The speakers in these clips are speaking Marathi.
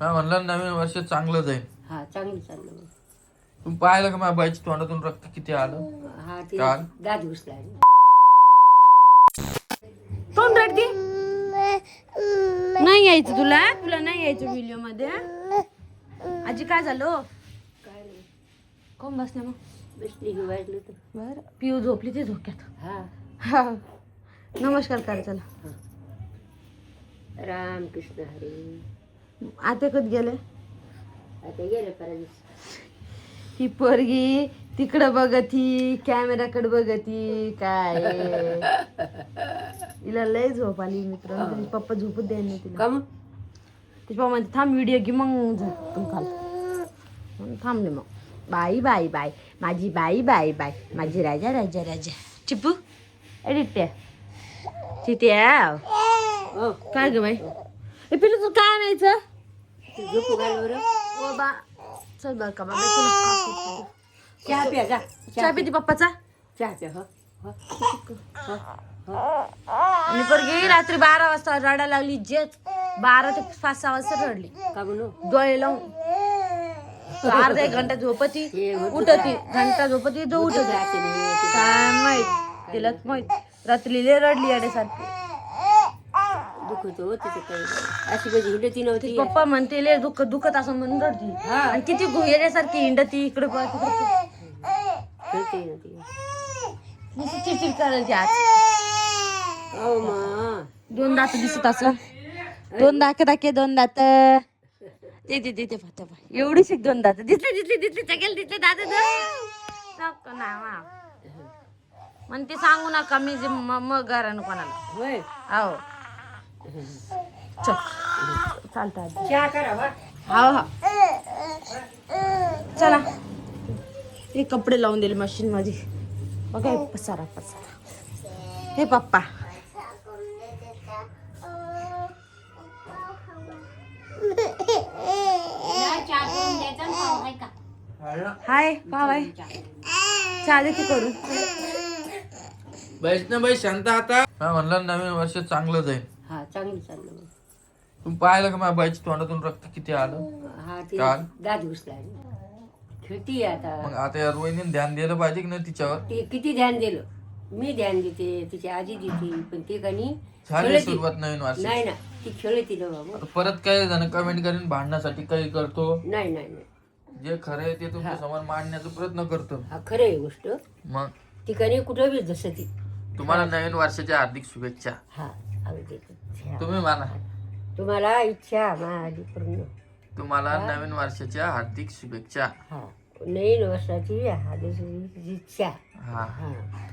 हा म्हणलं नवीन वर्ष चांगलं जाईल. हा चांगली चाललं मग. तुम्ही पाहिलं का माझ्या बाईच्या तोंडातून रक्त किती आलं? हा ते काल? दात घुसला कोण रडती? नाही यायचं तुला? तुला नाही यायचं व्हिडिओमध्ये? आजी काय झालं? काय नाही. कोण बसले मग? बसली की वाजलं तर. बर. पिऊ झोपली ते झोक्यात. हा. हा. नमस्कार कर चला. राम कृष्ण हरे. आता कधी गेले? आता गेले परत ही पोरगी तिकडं बघती कॅमेराकडे बघती काय? तिला लय झोप आली मित्र. पप्पा झोपत द्यायला नाही तिला. मग? तिचे पप्पा म्हणते थांब व्हिडिओ घे मग झोप तू खाल. थांबले मग. बाई बाई बाई माझी बाई बाई बाई माझी राजा राजा राजा. चिपू एडिट्या तिथे हो. काय ग बाई? ए पिलू तू काय आणायचं? तू झोपू घाल बरं. ओ बा. चल बर का बाबा तुला कापूस देते. चहा प्या जा. चहा पिते पप्पाचा? चहा प्या हो. हो. आणि पोरगी रात्री बारा वाजता रडायला लागली जेच. बारा ते पाच सहा वाजता रडली. का म्हणू डोळे लावून. अर्धा एक घंटा झोपती हे उठती. घंटा झोपती जो उठत. काय माहीत तिलाच माहीत. रात्री लय रडली अडेसारखी दुखत हो काही अशी कधी हिंडती नव्हती. पप्पा म्हणते लय दुःख दुखत असं म्हणून रडती. हा. आणि किती येण्यासारखी हिंडती इकडे पळ तिकडे पळ. खेळते नव्हती. नुसती चिडचिड करायची आज. हो मा दोन दात दिसत असं दोन दात दाखे दोन दात. ते ते ते ते पहा, ते पहा. एवढी शिक दोन दात. दिसले दिसले दिसले चगेल दिसले दात म्हणते सांगू नका मी जे म- मग घरानं कोणाला. होय. हो. चल. चालतं करा हा हा. चला. हे कपडे लावून दिले मशीन मध्ये. बघा हे पसारा पसारा. हे पप्पा. हाय बाय चहा देते करून. वैष्णबाई शांत आता. म्हणलं नवीन वर्ष चांगलं जाईल. हा चांगली चाललं मग. तुम्ही पाहिलं का माझ्या बाईच्या तोंडातून रक्त किती आलं? हा ते काल? दात घुसला खेळती आता. मग आता या रोहिणीने ध्यान दिलं पाहिजे की नाही तिच्यावर? ते किती ध्यान दिलं? मी ध्यान देते तिची आजी देते पण ते कणी झाली खेळती. सुरुवात नवीन वर्ष नाही ना ती खेळती ना बाबा आता परत काय जण कमेंट करीन भांडण्यासाठी काही करतो. नाही नाही नाही. जे खरं आहे ते तुमच्यासमोर मांडण्याचा प्रयत्न करतो. हा खरं आहे गोष्ट. मग? ती कणी कुठं बी जसं ती. तुम्हाला नवीन वर्षाच्या हार्दिक शुभेच्छा. हा आम्ही देतो. तुम्ही माना तुम्हाला इच्छा माझी पूर्ण तुम्हाला नवीन वर्षाच्या हार्दिक शुभेच्छा. हा. नवीन वर्षाची हा दिवसाची इच्छा हा. हा.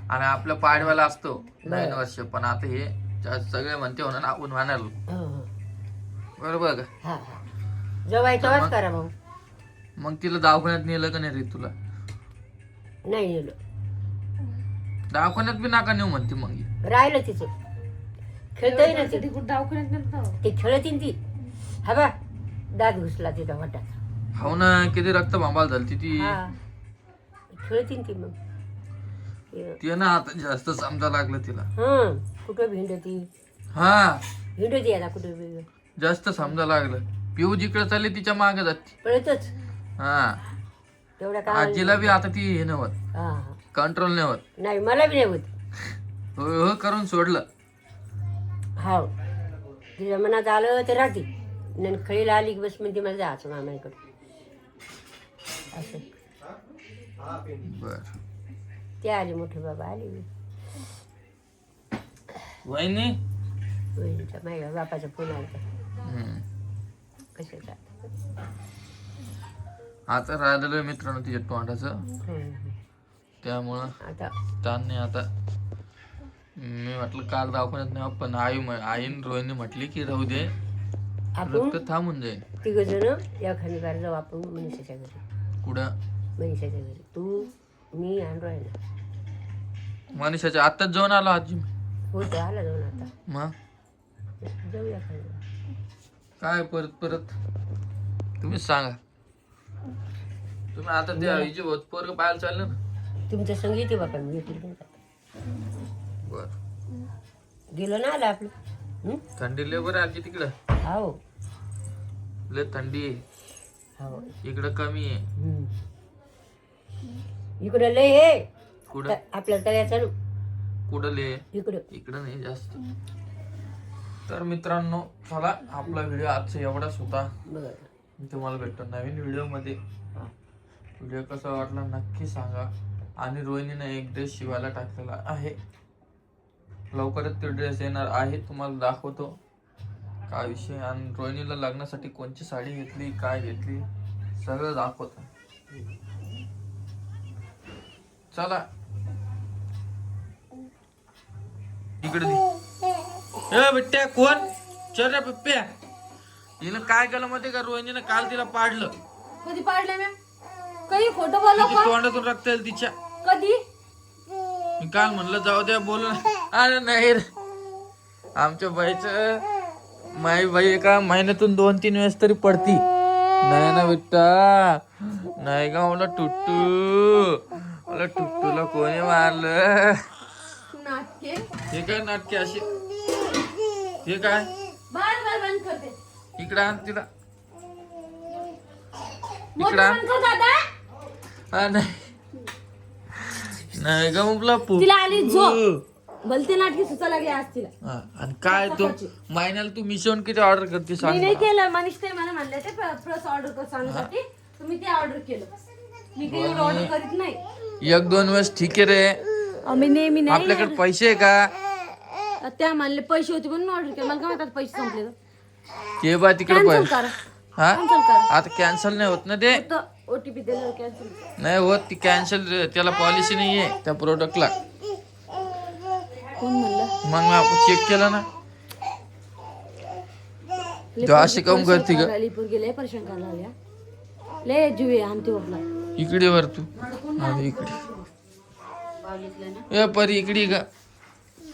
आणि आपल्या पाडव्याला असतो नवीन वर्ष पण आता हे सगळे म्हणते म्हणून आपण म्हणाल. हो, हो. बरोबर का? हा हा. जवाय तेव्हाच करा मग. मग तिला दवाखान्यात नेलं का नाही रे तुला? नाही नेलं. दवाखान्यात बी नाका नेऊ म्हणते मग. ही. राहिलं तिचं. खेळतही ना ते दवाखान्यात नव्हतं ते खेळतीन ती. हा बा दात घुसला तिचा वाटात. हो ना किती रक्त भांबाल झाली ती. हा. खेळतीन ती मग. ते- ते ना आता जास्त समजा लागलं तिला. हं कुठं भिंडती हा. भिंडती आता कुठं बी जास्त समजा लागलं. पिऊ जिकडे चालली तिच्यामागे जाते पळतच. हा. तेवढ्या का आजीला बी आता ती हे नव्हत हा हा. कंट्रोल नाही होत. नाही मला बी नाही होत. हो हो करून सोडलं. हाव. तिच्या मनात आलं तर राहते. नंतर खळीला आली की बस म्हणते मला जायचं मामाकडे असं. बर. ते आले मोठे बाबा आले. वहिनी? वहिनीचा माझ्या बापाचा फोन आला हम्म. कशाचा आता? राहिलेलं मित्रांनो तिच्या तोंडाचं. त्यामुळं आता ताण नाही आता मी म्हटलं काल दवाखान्यात नाही पण आई आईन रोहिणी म्हटली की राहू दे. आपण रक्त थांबून जाईल. तिघ जण या खंडीबार जाऊ आपण मनीषाच्या घरी. कुठं? मनीषाच्या घरी. तू मी आणि राहिला मनीषाच्या आत्ताच जाऊन आलो आजी. होतं आला जाऊन आता. मग? जाऊया काय परत परत? तुम्हीच सांगा. तुम्ही आता त्या हिचे पोरग पाहायला चाललं ना? तुमचं संगीत आहे बापा मी भेटली नाही का? बर. गेलो ना आलं आपलं. हं? थंडी लय बरं आजी तिकडं. हो लय थंडी आहे. हो इकडं कमी आहे. हम्म. इकडं लय हे कुठं? आपल्या तळ्याचं कुठं लय इकडं. इकडं नाही जास्त. तर मित्रांनो चला आपला व्हिडिओ आजचा एवढाच होता. बरं. मी तुम्हाला भेटतो नवीन व्हिडिओमध्ये व्हिडिओ कसा वाटला नक्की सांगा. आणि रोहिणीने एक ड्रेस शिवायला टाकलेला आहे. लवकरच तो ड्रेस येणार आहे तुम्हाला दाखवतो. काय विषय? आणि रोहिणीला लग्नासाठी कोणची साडी घेतली काय घेतली सगळं दाखवतो. चला. इकडे बिट्ट्या कोण? चल रे बिट्ट्या हिनं काय केलं माहिती का? रोहिणीनं काल तिला पाडलं. कधी पाडले मी काही खोटं बोललो तोंडातून रक्त येईल तिच्या. कधी? मी काल म्हणलं जाऊ द्या बोलू अरे नाही रे. आमच्या बाईचं माई बाई एका महिन्यातून दोन तीन वेळेस तरी पडती. नाही ना बिट्टा नाही का मला टुट्टू? मला टुट्टूला कोणी मारलं? नाटके हे काय नाटके असे हे काय? बार बार बंद करते. इकडं आण तिला. मोठं इकडं आण. बंद कर दादा. हा नाही. नाही का मुकला पू तिला आली झोप. भलते नाटके सुचा लागले आज तिला. हा, आणि काय तू महिन्याला तू मिशोन किती ऑर्डर करते मी सांग नाही मला. केलं मनीष ते मला म्हणले ते प्लस ऑर्डर कर सांगण्यासाठी मी ते ऑर्डर केलं. मी काही ऑर्डर करीत नाही. एक दोन वेळेस ठीक आहे रे. आम्ही नेहमी नाही आपल्याकडे पैसे आहे का? त्या म्हणले पैसे होते म्हणून ऑर्डर केलं. मला काय माहिती आता पैसे संपले ते बा तिकडे कॅन्सल पैसे करा. हा? कॅन्सल करा. आता कॅन्सल नाही होत ना ते? ओटीपी दिलं कॅन्सल नाही होत ती कॅन्सल त्याला पॉलिसी नाही आहे त्या प्रोडक्टला कोण म्हणलं? मग मी आपण चेक केलं ना. तो असे काऊन करते अलीपूर गेले परेशान करायला आल्या ले जुवे आमते ओपला इकडे वर तू. हा, इकडे. ए परी इकडे का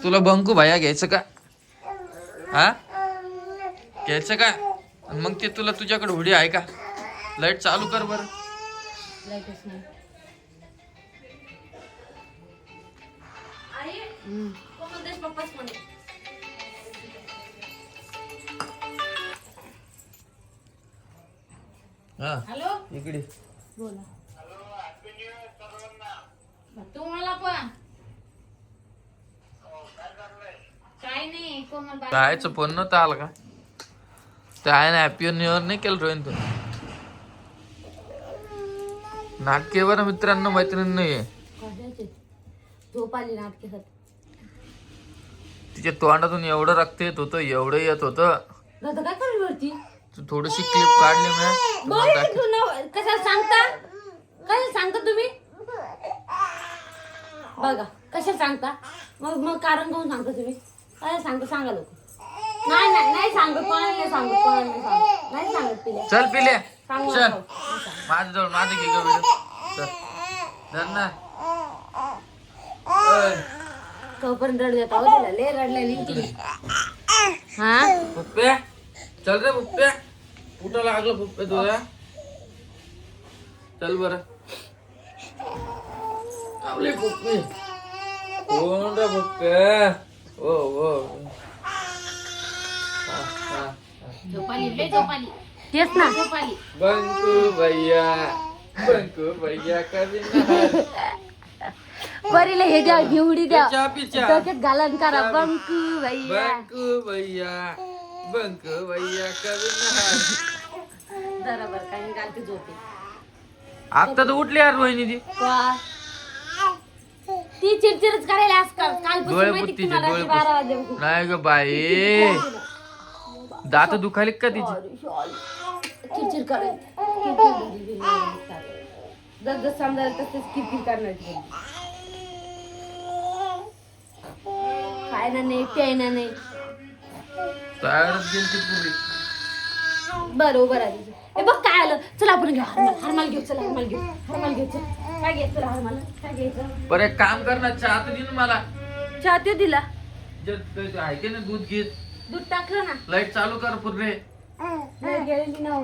तुला बंकू भाया घ्यायचं का? हा? घ्यायचं का? आणि मग ते तुला तुझ्याकडे हुडी आहे का? लाइट चालू कर बर. लाईटच नाही हा. हॅलो इकडे. बोला. तुम्हाला पण. काय नाही कोमल बाई जायचं फोन नव्हतं आला का? ते आहे ना हॅपी न्यू इयर नाही केलं रोहिन तू नाटके बरं मित्रांनो मैत्रीण नाही कशाचे झोप आली नाटकासाठी तिच्या तोंडातून एवढं रक्त येत होतं एवढं येत होतं. दादा काय करेल वरती? तू थोडीशी क्लिप काढली मी तुम्हाला बरं, तू नव- कशाला सांगता? कशाला सांगता तुम्ही? बघा कशाला सांगता? मग मग कारण कोण सांगता तुम्ही? काय सांगता? सांगा लोक नाही नाही नाही सांगत कोणाला नाही सांगत कोणाला नाही सांगत. नाही सांगत तिला चल पिले चल. जवळ माझं घे ग व्हिडिओ धर ना. ओय, तोपर्यंत रडू देता हो तिला. लय रडल्या लिंकी हा? पुप्प्या चल रे पुप्प्या कुठं लागलं पुप्प्या तुला चल बर. आपले पुप्पे. कोण रे पुप्प्या हो हो. हा, हा, हा. तेच ना. बंकू भैया बंकू भैया नहार. परीला हे द्या घेवडी द्या. डोक्यात घालन करा. बंकू भैया. बंकू भैया बंकू भैया नहार. बरोबर काही घालते झोपे. आता तर उठली यार रोहिणी ती. वा. ती चिडचिडच करायला आज काल कालपासून माहिती तुम्हाला डोळे बारा वाजल्यापासून नाही ग बाई. दात दुखाली का तिची? चिडचिड करायची. जस जस समजायला तसंच किरकिर करणार ती. खायला नाही प्यायला नाही. तयारच गेली ती पुरी. बरं उभं राहायचं ए बघ काय आलं. चला आपण घेऊ हरमाल. हरमाल घेऊ चला हरमाल घेऊ. हरमाल घेऊ चल. काय घ्यायचं हरमाल? काय घ्यायचं? बरं एक काम कर ना चहा तर दे ना मला. चहा ते दिला. जे ते आहे की ना दूध घेत दूध टाकलं ना. लाइट चालू कर पूर्ण. नाही गेलेली ना हो.